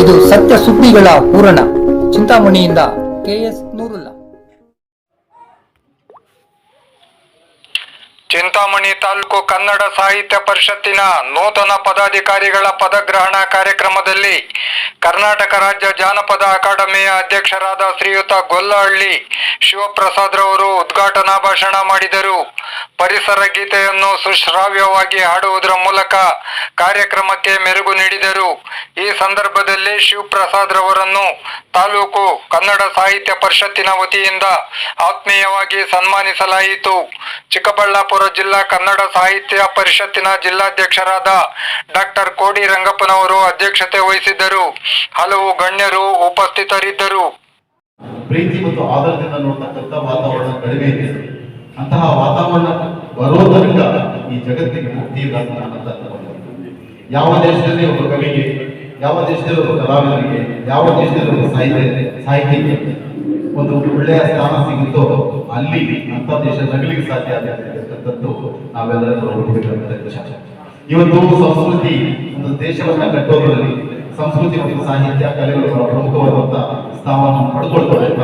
ಇದು ಸತ್ಯ ಸುದ್ದಿಗಳ ಪೂರಣ ಚಿಂತಾಮಣಿಯಿಂದ ಕೆಎಸ್ ನೂರುಲ್ಲಾ. ಚಿಂತಾಮಣಿ ತಾಲೂಕು ಕನ್ನಡ ಸಾಹಿತ್ಯ ಪರಿಷತ್ತಿನ ನೂತನ ಪದಾಧಿಕಾರಿಗಳ ಪದಗ್ರಹಣ ಕಾರ್ಯಕ್ರಮದಲ್ಲಿ ಕರ್ನಾಟಕ ರಾಜ್ಯ ಜಾನಪದ ಅಕಾಡೆಮಿಯ ಅಧ್ಯಕ್ಷರಾದ ಶ್ರೀಯುತ ಗೊಲ್ಲಹಳ್ಳಿ ಶಿವಪ್ರಸಾದ್ ರವರು ಉದ್ಘಾಟನಾ ಭಾಷಣ ಮಾಡಿದರು. ಪರಿಸರ ಗೀತೆಯನ್ನು ಸುಶ್ರಾವ್ಯವಾಗಿ ಹಾಡುವುದರ ಮೂಲಕ ಕಾರ್ಯಕ್ರಮಕ್ಕೆ ಮೆರುಗು ನೀಡಿದರು. ಈ ಸಂದರ್ಭದಲ್ಲಿ ಶಿವಪ್ರಸಾದ್ ರವರನ್ನು ತಾಲೂಕು ಕನ್ನಡ ಸಾಹಿತ್ಯ ಪರಿಷತ್ತಿನ ವತಿಯಿಂದ ಆತ್ಮೀಯವಾಗಿ ಸನ್ಮಾನಿಸಲಾಯಿತು. ಚಿಕ್ಕಬಳ್ಳಾಪುರ ಜಿಲ್ಲಾ ಕನ್ನಡ ಸಾಹಿತ್ಯ ಪರಿಷತ್ತಿನ ಜಿಲ್ಲಾಧ್ಯಕ್ಷರಾದ ಡಾಕ್ಟರ್ ಕೋಡಿ ರಂಗಪ್ಪನವರು ಅಧ್ಯಕ್ಷತೆ ವಹಿಸಿದ್ದರು. ಹಲವು ಗಣ್ಯರು ಉಪಸ್ಥಿತರಿದ್ದರು. ಪ್ರೀತಿ ಮತ್ತು ನೋಡ್ತಕ್ಕಂಥ ವಾತಾವರಣ ಕಡಿಮೆ ಇದೆ. ಅಂತಹ ವಾತಾವರಣ ಬರೋದರಿಂದ ಈ ಜಗತ್ತಿಗೆ ಮುಕ್ತಿ ಅಂತ. ಯಾವ ದೇಶದಲ್ಲಿ ಒಬ್ಬ ಕವಿಗೆ, ಯಾವ ದೇಶದಲ್ಲಿ ಒಬ್ಬ ಕಲಾವಿದರಿಗೆ ಯಾವ ದೇಶದಲ್ಲಿ ಒಬ್ಬ ಸಾಹಿತ್ಯ, ಸಾಹಿತ್ಯಕ್ಕೆ ಒಂದು ಒಳ್ಳೆಯ ಸ್ಥಾನ ಸಿಗುತ್ತೋ, ಅಲ್ಲಿ ಅಂತ ದೇಶ ನಗಲಿಕ್ಕೆ ಸಾಧ್ಯ ಆಗಿರ್ತಕ್ಕಂಥದ್ದು ನಾವೆಲ್ಲರೂ. ಇವತ್ತು ಸಂಸ್ಕೃತಿ ಒಂದು ದೇಶವನ್ನ ಕಟ್ಟೋದ್ರಲ್ಲಿ ಸಂಸ್ಕೃತಿ ಮತ್ತು ಸಾಹಿತ್ಯ ಕಲೆಗಳು ಬಹಳ ಪ್ರಮುಖವಾದಂತ ಸ್ಥಾನವನ್ನು ಪಡ್ಕೊಳ್ತವೆ ಅಂತ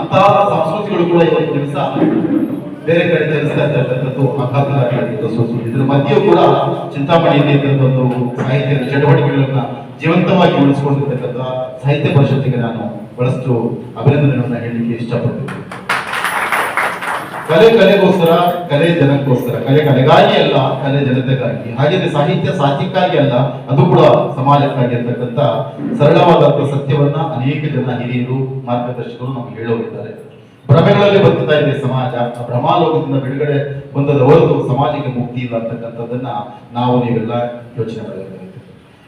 ಅಂತಹ ಸಂಸ್ಕೃತಿಗಳು ಕೂಡ ಇವತ್ತು ದಿವಸ ಬೇರೆ ಕಡೆ ಚಲಿಸ್ತಾ ಇರ್ತಕ್ಕಂಥದ್ದು ಸಂಸ್ಕೃತಿ ಇದ್ರ ಮಧ್ಯೆಯೂ ಕೂಡ ಚಿಂತಾಮಣಿಯಲ್ಲಿ ಇರ್ತಕ್ಕಂಥ ಒಂದು ಸಾಹಿತ್ಯದ ಚಟುವಟಿಕೆಗಳನ್ನ ಜೀವಂತವಾಗಿ ಉಳಿಸಿಕೊಂಡಿರ್ತಕ್ಕಂಥ ಸಾಹಿತ್ಯ ಪರಿಷತ್ತಿಗೆ ನಾನು ಬಹಳಷ್ಟು ಅಭಿನಂದನೆಗಳನ್ನ ಹೇಳಲಿಕ್ಕೆ ಇಷ್ಟಪಡ್ತೀನಿ. ಕಲೆ ಕಲೆಗೋಸ್ಕರ, ಕಲೆ ಜನಕ್ಕೋಸ್ಕರ, ಕಲೆ ಕಲೆಗಾಗಿ ಅಲ್ಲ, ಕಲೆ ಜನತೆಗಾಗಿ, ಹಾಗೆಯೇ ಸಾಹಿತ್ಯ ಸಾಹಿತ್ಯಕ್ಕಾಗಿ ಅಲ್ಲ, ಅದು ಕೂಡ ಸಮಾಜಕ್ಕಾಗಿ ಅಂತಕ್ಕಂಥ ಸರಳವಾದಂಥ ಸತ್ಯವನ್ನ ಅನೇಕ ಜನ ಹಿರಿಯರು, ಮಾರ್ಗದರ್ಶಕರು ನಮ್ಗೆ ಹೇಳೋರಿದ್ದಾರೆ. ಭ್ರಮೆಗಳಲ್ಲಿ ಬದುಕ್ತಾ ಇದೆ ಸಮಾಜ. ಆ ಭ್ರಮಾಲೋಕದಿಂದ ಬಿಡುಗಡೆ ಹೊಂದದ ಹೊರತು ಸಮಾಜಕ್ಕೆ ಮುಕ್ತಿ ಇಲ್ಲ ಅಂತಕ್ಕಂಥದ್ದನ್ನ ನಾವು ನೀವೆಲ್ಲ ಯೋಚನೆ ಮಾಡಬೇಕಾಗುತ್ತೆ.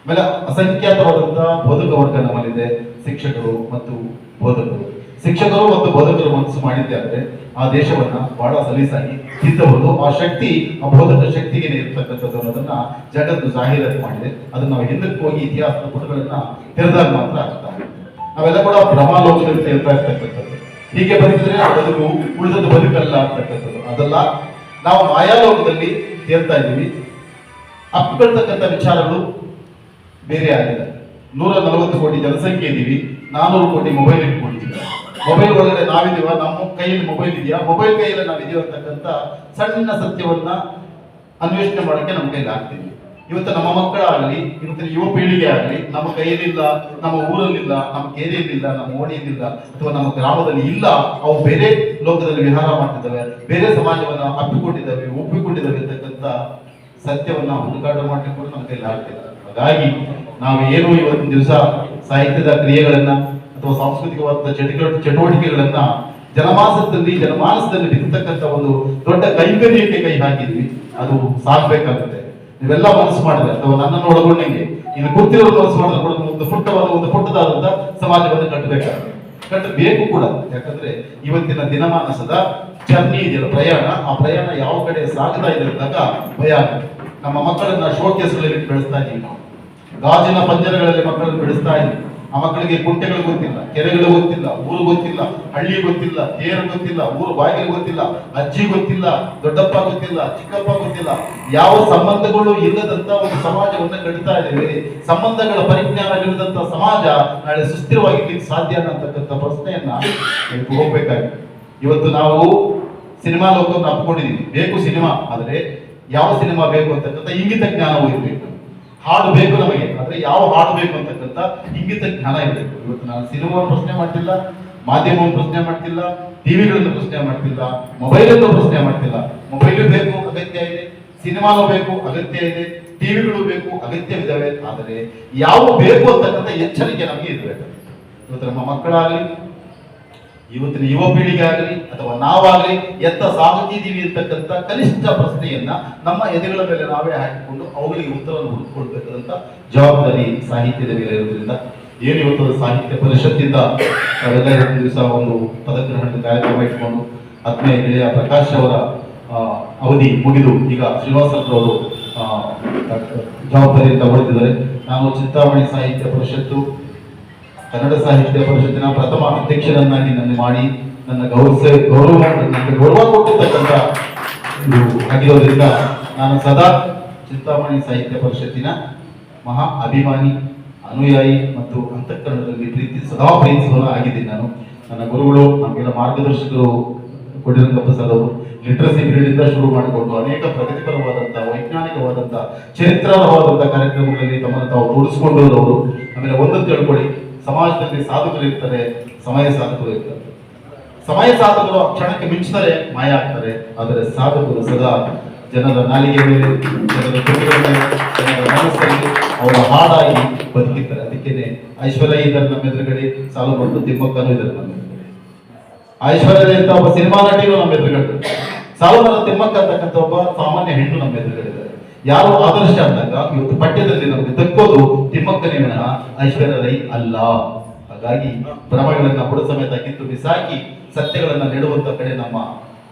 ಆಮೇಲೆ ಅಸಂಖ್ಯಾತವಾದಂತಹ ಬೋಧಕ ವರ್ಗ ನಮ್ಮಲ್ಲಿದೆ, ಶಿಕ್ಷಕರು ಮತ್ತು ಬೋಧಕರು. ಶಿಕ್ಷಕರು ಮತ್ತು ಬೋಧಕರು ಮನಸ್ಸು ಮಾಡಿದ್ದೆ ಆದ್ರೆ ಆ ದೇಶವನ್ನ ಬಹಳ ಸಲೀಸಾಗಿ ತಿದ್ದಬಹುದು. ಆ ಶಕ್ತಿ, ಆ ಬೋಧಕ ಶಕ್ತಿಗೆ ಇರ್ತಕ್ಕಂಥದ್ದು ಅನ್ನೋದನ್ನ ಜಗತ್ತು ಜಾಹೀರಾತು ಮಾಡಿದೆ. ಅದನ್ನ ನಾವು ಹಿಂದಕ್ಕೆ ಹೋಗಿ ಇತಿಹಾಸದ ಪುಟಗಳನ್ನ ತೆರೆದಾಗ ಮಾತ್ರ ಆಗ್ತಾ ನಾವೆಲ್ಲ ಕೂಡ ಭ್ರಮಾಲೋಕದಲ್ಲಿ ತೇಲ್ತಾ ಇರ್ತಕ್ಕಂಥದ್ದು. ಹೀಗೆ ಬದುಕಿದ್ರೆ ಬದುಕು ಉಳಿದದ್ದು ಬದುಕಲ್ಲ ಅಂತಕ್ಕಂಥದ್ದು. ಅದಲ್ಲ, ನಾವು ಮಾಯಾಲೋಕದಲ್ಲಿ ಹೇಳ್ತಾ ಇದ್ದೀವಿ. ಅಪ್ಪಿಕೊಳ್ತಕ್ಕಂಥ ವಿಚಾರಗಳು ಬೇರೆ ಆಗಿದೆ ನೂರ ನಲವತ್ತು ಕೋಟಿ ಜನಸಂಖ್ಯೆ ಇದ್ದೀವಿ. ನಾನೂರು ಕೋಟಿ ಮೊಬೈಲ್ ಇಟ್ಕೊಂಡಿದ್ದೀವಿ. ಮೊಬೈಲ್ ಒಳಗಡೆ ನಾವಿದೀವ ನಮ್ಮ ಕೈಯಲ್ಲಿ ಮೊಬೈಲ್ ಇದೆಯಾ? ಮೊಬೈಲ್ ಕೈಯಲ್ಲಿ ನಾವಿದೀವ ಅಂತಕ್ಕಂಥ ಸಣ್ಣ ಸತ್ಯವನ್ನ ಅನ್ವೇಷಣೆ ಮಾಡೋಕ್ಕೆ ನಮ್ಮ ಕೈಲಿ ಆಗ್ತೀವಿ ಇವತ್ತು ನಮ್ಮ ಮಕ್ಕಳಾಗಲಿ ಇವತ್ತಿನ ಯುವ ಪೀಳಿಗೆ ಆಗಲಿ, ನಮ್ಮ ಕೈಯಲ್ಲಿಲ್ಲ, ನಮ್ಮ ಊರಲ್ಲಿಲ್ಲ, ನಮ್ಮ ಕೇರಿಯಲ್ಲಿಲ್ಲ, ನಮ್ಮ ಓಣಿಯಲ್ಲಿಲ್ಲ ಅಥವಾ ನಮ್ಮ ಗ್ರಾಮದಲ್ಲಿ ಇಲ್ಲ, ಅವು ಬೇರೆ ಲೋಕದಲ್ಲಿ ವಿಹಾರ ಮಾಡ್ತಿದ್ದಾವೆ, ಬೇರೆ ಸಮಾಜವನ್ನ ಅಪ್ಪಿಕೊಂಡಿದ್ದಾವೆ, ಒಪ್ಪಿಕೊಂಡಿದ್ದಾವೆ ಅಂತಕ್ಕಂಥ ಸತ್ಯವನ್ನ ಹುಡುಕಾಟ ಮಾಡಿಕೊಂಡು ಕೂಡ ನಮ್ಮ ಕೈಯಲ್ಲಿ ಆಗ್ತಿಲ್ಲ. ಹಾಗಾಗಿ ನಾವು ಏನು ಇವತ್ತಿನ ದಿವಸ ಸಾಹಿತ್ಯದ ಕ್ರಿಯೆಗಳನ್ನ ಅಥವಾ ಸಾಂಸ್ಕೃತಿಕವಾದ ಚಟುವಟಿಕೆ ಚಟುವಟಿಕೆಗಳನ್ನ ಜನಮಾನಸದಲ್ಲಿ ಜನಮಾನಸದಲ್ಲಿ ಬಿತ್ತಕ್ಕಂಥ ಒಂದು ದೊಡ್ಡ ಕೈಗರಿಯಕ್ಕೆ ಕೈ ಹಾಕಿದ್ವಿ. ಅದು ಸಾಕ್ಬೇಕಾಗುತ್ತೆ. ನೀವೆಲ್ಲ ಮನಸ್ಸು ಮಾಡಿದ್ರೆ ಅಥವಾ ನನ್ನನ್ನು ಒಳಗೊಂಡಂಗೆ. ಇನ್ನು ಕೂತಿರೋರು ಮನಸ್ಸು ಮಾಡಿದ್ರೆ ಒಂದು ಪುಟ್ಟವಾದ, ಒಂದು ಪುಟ್ಟದಾದಂತ ಸಮಾಜವನ್ನು ಕಟ್ಟಬೇಕಾಗುತ್ತೆ ಕಟ್ಟಬೇಕು ಕೂಡ. ಯಾಕಂದ್ರೆ ಇವತ್ತಿನ ದಿನಮಾನಸದ ಜರ್ನಿ ಇದೆಯಲ್ಲ ಪ್ರಯಾಣ. ಆ ಪ್ರಯಾಣ ಯಾವ ಕಡೆ ಸಾಗ್ತಾ ಇದೆ ಅಂತ ಭಯ ನಮ್ಮ ಮಕ್ಕಳನ್ನ ಶೋಕೇಸ್ಗಳಲ್ಲಿ ಬೆಳೆಸ್ತಾ ಇದ್ದೀವಿ ನಾವು. ಗಾಜಿನ ಪಂಜರಗಳಲ್ಲಿ ಮಕ್ಕಳನ್ನು ಬೆಳೆಸ್ತಾ ಇದ್ವಿ ಆ ಮಕ್ಕಳಿಗೆ ಕುಂಟೆಗಳು ಗೊತ್ತಿಲ್ಲ, ಕೆರೆಗಳು ಗೊತ್ತಿಲ್ಲ, ಊರು ಗೊತ್ತಿಲ್ಲ, ಹಳ್ಳಿ ಗೊತ್ತಿಲ್ಲ, ತೇರು ಗೊತ್ತಿಲ್ಲ, ಊರು ಬಾಗಿಲು ಗೊತ್ತಿಲ್ಲ, ಅಜ್ಜಿ ಗೊತ್ತಿಲ್ಲ, ದೊಡ್ಡಪ್ಪ ಗೊತ್ತಿಲ್ಲ, ಚಿಕ್ಕಪ್ಪ ಗೊತ್ತಿಲ್ಲ. ಯಾವ ಸಂಬಂಧಗಳು ಇಲ್ಲದಂತ ಒಂದು ಸಮಾಜವನ್ನು ಕಟ್ತಾ ಇದ್ದೇವೆ. ಸಂಬಂಧಗಳ ಪರಿಜ್ಞಾನವಿಲ್ಲದಂತ ಸಮಾಜ ನಾಳೆ ಸುಸ್ಥಿರವಾಗಿರ್ಲಿಕ್ಕೆ ಸಾಧ್ಯ ಅನ್ನತಕ್ಕಂಥ ಪ್ರಶ್ನೆಯನ್ನ ಹೋಗ್ಬೇಕಾಗಿದೆ. ಇವತ್ತು ನಾವು ಸಿನಿಮಾ ಲೋಕವನ್ನು ಅಪ್ಕೊಂಡಿದೀವಿ ಬೇಕು ಸಿನಿಮಾ, ಆದರೆ ಯಾವ ಸಿನಿಮಾ ಬೇಕು ಅಂತಕ್ಕಂಥ ಇಂಗಿತ ಜ್ಞಾನವೂ ಇರಬೇಕು. ಹಾಡು ಬೇಕು ನಮಗೆ. ಅಂದ್ರೆ ಯಾವ ಹಾಡು ಬೇಕು ಅಂತಕ್ಕಂಥ ಇಂಗಿತ ಜ್ಞಾನ ಇರಬೇಕು. ಇವತ್ತು ನಾನು ಸಿನಿಮಾ ಪ್ರಶ್ನೆ ಮಾಡ್ತಿಲ್ಲ, ಮಾಧ್ಯಮವನ್ನು ಪ್ರಶ್ನೆ ಮಾಡ್ತಿಲ್ಲ, ಟಿವಿಗಳನ್ನು ಪ್ರಶ್ನೆ ಮಾಡ್ತಿಲ್ಲ ಮೊಬೈಲ್ ಅನ್ನು ಪ್ರಶ್ನೆ ಮಾಡ್ತಿಲ್ಲ. ಮೊಬೈಲ್ ಬೇಕು, ಅಗತ್ಯ ಇದೆ. ಸಿನಿಮಾನು ಬೇಕು, ಅಗತ್ಯ ಇದೆ. ಟಿವಿಗಳು ಬೇಕು, ಅಗತ್ಯವಿದ್ದಾವೆ. ಆದರೆ ಯಾವ ಬೇಕು ಅಂತಕ್ಕಂಥ ಎಚ್ಚರಿಕೆ ನಮಗೆ ಇರಬೇಕು. ಇವತ್ತು ನಮ್ಮ ಮಕ್ಕಳಾಗಲಿ ಇವತ್ತಿನ ಯುವ ಪೀಳಿಗೆ ಆಗಲಿ ಅಥವಾ ನಾವಾಗಲಿ ಎತ್ತ ಸಾಗುತ್ತಿದ್ದೀವಿ ಅಂತಕ್ಕಂಥ ಕನಿಷ್ಠ ಪ್ರಶ್ನೆಯನ್ನ ನಮ್ಮ ಎದೆಗಳ ಮೇಲೆ ನಾವೇ ಹಾಕಿಕೊಂಡು ಅವುಗಳಿಗೆ ಉತ್ತರವನ್ನು ಹುಡುಕೊಳ್ಬೇಕಾದಂತ ಜವಾಬ್ದಾರಿ ಸಾಹಿತ್ಯದ ಮೇಲೆ ಇರೋದ್ರಿಂದ ಏನು ಇವತ್ತು ಸಾಹಿತ್ಯ ಪರಿಷತ್ತಿಂದ? ಎರಡು ದಿವಸ ಒಂದು ಪದಗ್ರಹಣದ ಕಾರ್ಯಕ್ರಮ ಇಟ್ಕೊಂಡು ಆತ್ಮೀಯ ಗೆಳೆಯ ಪ್ರಕಾಶ್ ಅವರ ಅವಧಿ ಮುಗಿದು ಈಗ ಶ್ರೀನಿವಾಸರವರು ಜವಾಬ್ದಾರಿಯಿಂದ ಹೊರಟಿದ್ದಾರೆ. ನಾನು ಚಿಂತಾಮಣಿ ಸಾಹಿತ್ಯ ಪರಿಷತ್ತು ಕನ್ನಡ ಸಾಹಿತ್ಯ ಪರಿಷತ್ತಿನ ಪ್ರಥಮ ಅಧ್ಯಕ್ಷರನ್ನಾಗಿ ನನ್ನ ಮಾಡಿ ನನ್ನ ಗೌರವ ಗೌರವ ನನಗೆ ಗೌರವ ಕೊಟ್ಟಿರ್ತಕ್ಕಂಥ ಇದು ಆಗಿರೋದ್ರಿಂದ ನಾನು ಸದಾ ಚಿಂತಾಮಣಿ ಸಾಹಿತ್ಯ ಪರಿಷತ್ತಿನ ಮಹಾ ಅಭಿಮಾನಿ, ಅನುಯಾಯಿ ಮತ್ತು ಅಂತಃಕರಣದಲ್ಲಿ ಪ್ರೀತಿ ಸದಾ ಪ್ರೀತಿಸುವ ಆಗಿದ್ದೀನಿ ನಾನು. ನನ್ನ ಗುರುಗಳು, ನಮಗೆಲ್ಲ ಮಾರ್ಗದರ್ಶಕರು ಕೊಡಿರಂಗ ಪ್ರಸಾದ್ ಅವರು ಲಿಟ್ರಸಿ ಪೀರಿಯಡ್ ಶುರು ಮಾಡಿಕೊಂಡು ಅನೇಕ ಪ್ರಗತಿಪರವಾದಂತಹ ವೈಜ್ಞಾನಿಕವಾದಂಥ ಚರಿತ್ರವಾದಂಥ ಕಾರ್ಯಕ್ರಮಗಳಲ್ಲಿ ತಮ್ಮನ್ನು ತಾವು ತೋರಿಸಿಕೊಂಡಿರೋದವರು ಆಮೇಲೆ ಒಂದು ತಿಳ್ಕೊಳ್ಳಿ. ಸಮಾಜದಲ್ಲಿ ಸಾಧಕರು ಇರ್ತಾರೆ, ಸಮಯ ಸಾಧಕರು ಇರ್ತಾರೆ. ಸಮಯ ಸಾಧಕರು ಕ್ಷಣಕ್ಕೆ ಮಿಂಚುತ್ತಾರೆ ಮಾಯ ಆಗ್ತಾರೆ, ಆದರೆ ಸಾಧಕರು ಸದಾ ಜನರ ನಾಲಿಗೆ ಮೇಲೆ, ಜನರ ಜನರ ಮನಸ್ಸಲ್ಲಿ ಅವರ ಹಾಡಾಗಿ ಬದುಕಿದ್ದಾರೆ ಅದಕ್ಕೇನೆ ಐಶ್ವರ್ಯ ಇದ್ದಾರೆ ನಮ್ಮ ಎದುರುಗಡೆ ಸಾಲು ಬಂದು ತಿಮ್ಮಕ್ಕನೂ ಇದ್ದಾರೆ ನಮ್ಮ ಐಶ್ವರ್ಯ ಅಂತ ಒಬ್ಬ ಸಿನಿಮಾ ನಟಿಗೂ ನಮ್ಮ ಎದುರುಗಡೆ ಸಾಲು ತಿಮ್ಮಕ್ಕ ಅಂತಕ್ಕಂಥ ಒಬ್ಬ ಸಾಮಾನ್ಯ ಹೆಣ್ಣು ನಮ್ಮ ಎದುರುಗಡೆ ಇದ್ದಾರೆ. ಯಾರು ಆದರ್ಶ ಅಂದಾಗ ಇವತ್ತು ಪಠ್ಯದಲ್ಲಿ ನಮಗೆ ತಕ್ಕೋದು ತಿಮ್ಮಕ್ಕನೇ ವಿನಃ ಐಶ್ವರ್ಯ ರೈ ಅಲ್ಲ. ಹಾಗಾಗಿ ಭ್ರಮಗಳನ್ನ ಬುಡ ಸಮೇತ ಕಿತ್ತು ಬಿಸಾಕಿ ಸತ್ಯಗಳನ್ನ ನೆಡುವಂತ ಕಡೆ ನಮ್ಮ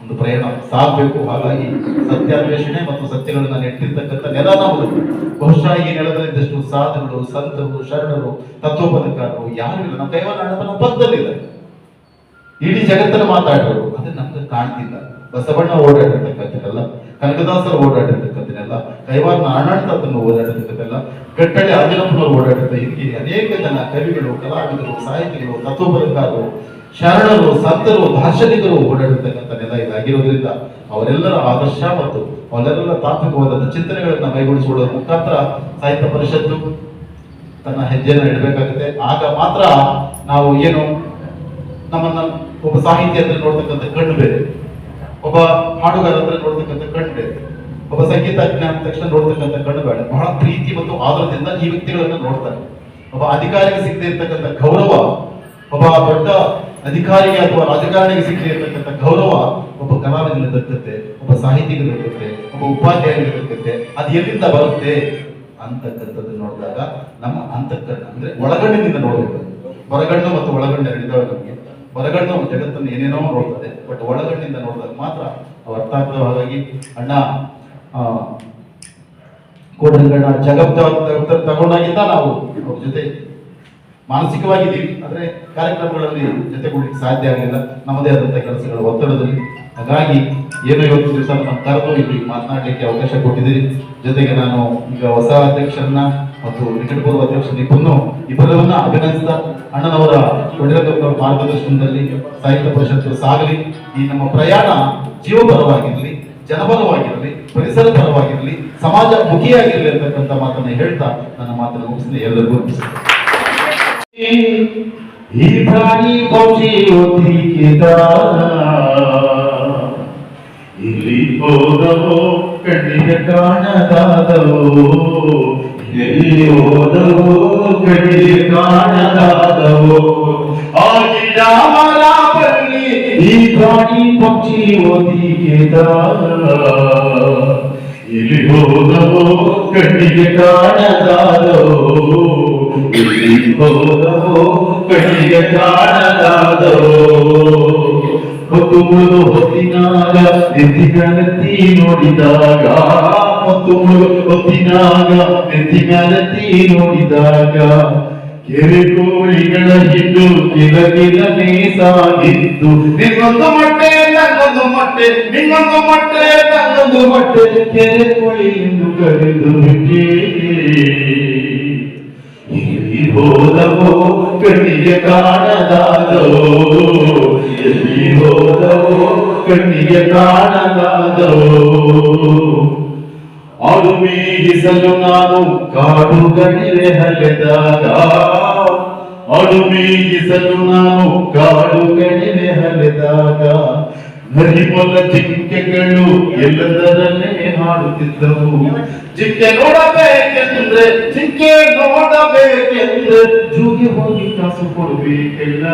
ಒಂದು ಪ್ರಯಾಣ ಸಾಗಬೇಕು. ಹಾಗಾಗಿ ಸತ್ಯಾನ್ವೇಷಣೆ ಮತ್ತು ಸತ್ಯಗಳನ್ನ ನೆಟ್ಟಿರ್ತಕ್ಕಂಥ ನೆಲ ನಾವು. ಬಹುಶಃ ಈ ನೆಲದಲ್ಲಿದ್ದಷ್ಟು ಸಾಧುಗಳು, ಸಂತರು, ಶರಣರು ತತ್ವೋಪದಕಾರರು ಯಾರು ಇಲ್ಲ. ನಮ್ಮ ಕೈವಲ್ಲ ನಮ್ಮ ಇಡೀ ಜಗತ್ತನ್ನು ಮಾತಾಡೋರು. ಅದು ನಮ್ಗೆ ಕಾಣ್ತಿಲ್ಲ. ಬಸವಣ್ಣ ಓಡಾಡಿರ್ತಕ್ಕಂಥದ್ದಲ್ಲ. ಕನಕದಾಸರು ಓಡಾಡಿರ್ತಕ್ಕಂಥದ್ದೆಲ್ಲ ಕೈವಾರ ನಾರಾಯಣತನ್ನು ಓಡಾಡಿರ್ತಕ್ಕಂಥದ್ದೆಲ್ಲ ಕಟ್ಟಳೆ ಆಂಜನಪ್ಪನವರು ಓಡಾಡಿರ್ತ ಹೀಗೆ ಅನೇಕ ಜನ ಕವಿಗಳು, ಕಲಾವಿದರು, ಸಾಹಿತಿಗಳು ತತ್ವಪದಕಾರರು ಶರಣರು, ಸಂತರು, ದಾರ್ಶನಿಕರು ನೆಲ ಇದಾಗಿರೋದ್ರಿಂದ ಅವರೆಲ್ಲರ ಆದರ್ಶ ಮತ್ತು ಅವರೆಲ್ಲರ ತಾತ್ವಿಕವಾದ ಚಿಂತನೆಗಳನ್ನ ಕೈಗೊಳಿಸಿಕೊಳ್ಳೋದ್ರ ಮುಖಾಂತರ ಸಾಹಿತ್ಯ ಪರಿಷತ್ತು ತನ್ನ ಹೆಜ್ಜೆಯನ್ನು ಇಡಬೇಕಾಗುತ್ತೆ. ಆಗ ಮಾತ್ರ ನಾವು ಏನು ನಮ್ಮನ್ನ ಒಬ್ಬ ಸಾಹಿತ್ಯ ಅಂದ್ರೆ ನೋಡ್ತಕ್ಕಂಥ ಕಣ್ಣು ಬೇರೆ, ಒಬ್ಬ ಹಾಡುಗಾರ ಅಂದ್ರೆ ನೋಡ್ತಕ್ಕಂಥ ಕಣ್ಣು ಬೇರೆ. ಒಬ್ಬ ಸಂಗೀತಜ್ಞ ಅಂದ ತಕ್ಷಣ ನೋಡ್ತಕ್ಕಂಥ ಕಣ್ಣು ಬೇಡ. ಬಹಳ ಪ್ರೀತಿ ಮತ್ತು ಆದರದಿಂದ ಈ ವ್ಯಕ್ತಿಗಳನ್ನು ನೋಡ್ತಾರೆ. ಒಬ್ಬ ಅಧಿಕಾರಿಗೆ ಸಿಗದೆ ಇರ್ತಕ್ಕಂಥ ಗೌರವ, ಒಬ್ಬ ದೊಡ್ಡ ಅಧಿಕಾರಿಗೆ ಅಥವಾ ರಾಜಕಾರಣಿಗೆ ಸಿಗದೆ ಇರ್ತಕ್ಕಂಥ ಗೌರವ ಒಬ್ಬ ಕಲಾವಿದನಿಗೆ ದಕ್ಕತ್ತೆ ಒಬ್ಬ ಸಾಹಿತಿಗೆ ದಕ್ಕತ್ತೆ ಒಬ್ಬ ಉಪಾಧ್ಯಾಯನಿಗೆ ದಕ್ಕತ್ತೆ ಅದು ಎಲ್ಲಿಂದ ಬರುತ್ತೆ? ಅಂತಕ್ಕಂಥದ್ದು ನೋಡಿದಾಗ ನಮ್ಮ ಅಂತಃಕರಣ, ಅಂದ್ರೆ ಒಳಗಣ್ಣಿನಿಂದ ನೋಡಬೇಕು. ಹೊರಗಣ್ಣು ಮತ್ತು ಒಳಗಣ್ಣು ಎರಡಿದಾವೆ ನಮಗೆ. ಹೊರಗಣ್ಣು ಜಗತ್ತನ್ನು ಏನೇನೋ ನೋಡ್ತದೆ, ಬಟ್ ಒಳಗಣ್ಣಿಂದ ನೋಡಿದಾಗ ಮಾತ್ರ ಅವು ಹಾಗಾಗಿ, ಅಣ್ಣ ಕೋಟಂಗಣ್ಣ ಜಗತ್ತ ತಗೊಂಡಾಗಿಂದ ನಾವು ಅವ್ರ ಜೊತೆ ಮಾನಸಿಕವಾಗಿದ್ದೀವಿ. ಆದ್ರೆ ಕಾರ್ಯಕ್ರಮಗಳಲ್ಲಿ ಜೊತೆಗೂಡಲಿಕ್ಕೆ ಸಾಧ್ಯ ಆಗಲಿಲ್ಲ. ನಮ್ಮದೇ ಆದಂತಹ ಕೆಲಸಗಳ ಒತ್ತಡದಲ್ಲಿ. ಹಾಗಾಗಿ ಏನೋ ಇವತ್ತು ದಿವಸ ನಮ್ಮ ಕರೆದು ಇಲ್ಲಿ ಮಾತನಾಡಲಿಕ್ಕೆ ಅವಕಾಶ ಕೊಟ್ಟಿದ್ದೀರಿ. ಜೊತೆಗೆ ನಾನು ಈಗ ಹೊಸ ಅಧ್ಯಕ್ಷರನ್ನ ಮತ್ತು ನಿಕಟಪೂರ್ವ ಅಧ್ಯಕ್ಷರನ್ನ ಇಬ್ಬರನ್ನು ಇಬ್ಬರನ್ನ ಅಭಿನಂದಿಸಿದ ಅಣ್ಣನವರ ಕೊಡಿರಕಪ್ಪನವರ ಮಾರ್ಗದರ್ಶನದಲ್ಲಿ ಸಾಹಿತ್ಯ ಪರಿಷತ್ತು ಸಾಗಲಿ. ಈ ನಮ್ಮ ಪ್ರಯಾಣ ಜೀವಪರವಾಗಿರಲಿ. ಜನಪರವಾಗಿರಲಿ ಪರಿಸರ ಪರವಾಗಿರಲಿ ಸಮಾಜ ಮುಖಿಯಾಗಿರಲಿ ಅಂತಕ್ಕಂಥ ಮಾತನ್ನ ಹೇಳ್ತಾ ನನ್ನ ಮಾತನ್ನು ಮುಗಿಸಿದೆ ಎಲ್ಲರಿಗೂ ಈ ಪ್ರಾಣಿ ಪಕ್ಷಿ ಇಲ್ಲಿ ಹೋದವೋ, ಕಣ್ಣಿಗೆ ಕಾಣದಾದವೋ, ಎಲ್ಲಿ ಹೋದವೋ, ಕಣ್ಣಿಗೆ ಕಾಣದಾದವೋ. ಆಗಿಲ್ಲ ಮರ ಬನ್ನಿ ಈ ಪ್ರಾಣಿ ಪಕ್ಷಿ ಒತ್ತಿಗೆದ ಇಲ್ಲಿ ಹೋದವೋ ಕಣ್ಣಿಗೆ ಕಾಣದಾದವೋ ಇಲ್ಲಿ ಹೋದವೋ ಕಣ್ಣಿಗೆ ಕಾಣದಾದವೋ ಹೊತ್ತು ಮುಳು ಹೊತ್ತಿನಾಗ ನೆತ್ತಿಗಲತ್ತಿ ನೋಡಿದಾಗ ಹೊತ್ತು ಮುಳು ಹೊತ್ತಿನಾಗ ನೆತ್ತಿಗಲತ್ತಿ ನೋಡಿದಾಗ ಕೆರೆ ಕೋಳಿಗಳ ಹಿಂಡು ಕಿಲನೆ ಸಾಗಿತ್ತು ನಿನ್ನೊಂದು ಮೊಟ್ಟೆ ನನ್ನೊಂದು ಮೊಟ್ಟೆ, ನಿನ್ನೊಂದು ಮೊಟ್ಟೆ ನನ್ನೊಂದು ಮೊಟ್ಟೆ. ಕೆರೆ ಕೋಳಿ ಎಂದು ಕರೆದು ಬಿಟ್ಟೆ. ಎಲ್ಲಿ ಹೋದವೋ, ಕಣ್ಣಿಗೆ ಕಾಣದಾದವೋ ಎಲ್ಲಿ ಹೋದವೋ, ಕಣ್ಣಿಗೆ ಕಾಣದಾದವೋ ಆಡು ಮೀಗಿಸಲು ನಾನು ಕಾಡು ಕಣ್ಣಿಗೆ ಹಲೆದಾಗ ಆಡು ಮೀಗಿಸಲು ನಾನು ಕಾಡು ಕಣಿವೆ ಹರಿದಾಗ ನರಿಮೊಲ ಜಿಂಕೆಗಳು ಎಲ್ಲದರಲ್ಲೇ ಹಾಡುತ್ತಿದ್ದವು. ಜಿಂಕೆ ನೋಡಬೇಕೆಂದ್ರೆ ಜಿಂಕೆ ನೋಡಬೇಕೆಂದ್ರೆ ಜೂಗೆ ಹೋಗಿ ಕಾಸು ಕೊಡಬೇಕೆಲ್ಲ.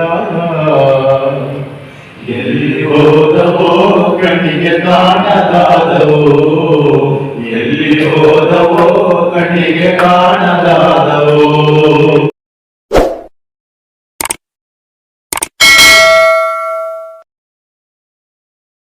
ಎಲ್ಲಿ ಹೋದವೋ ಕಣ್ಣಿಗೆ ಕಾಣದಾದವೋ. ಎಲ್ಲಿ ಹೋದವೋ ಕಣ್ಣಿಗೆ ಕಾಣ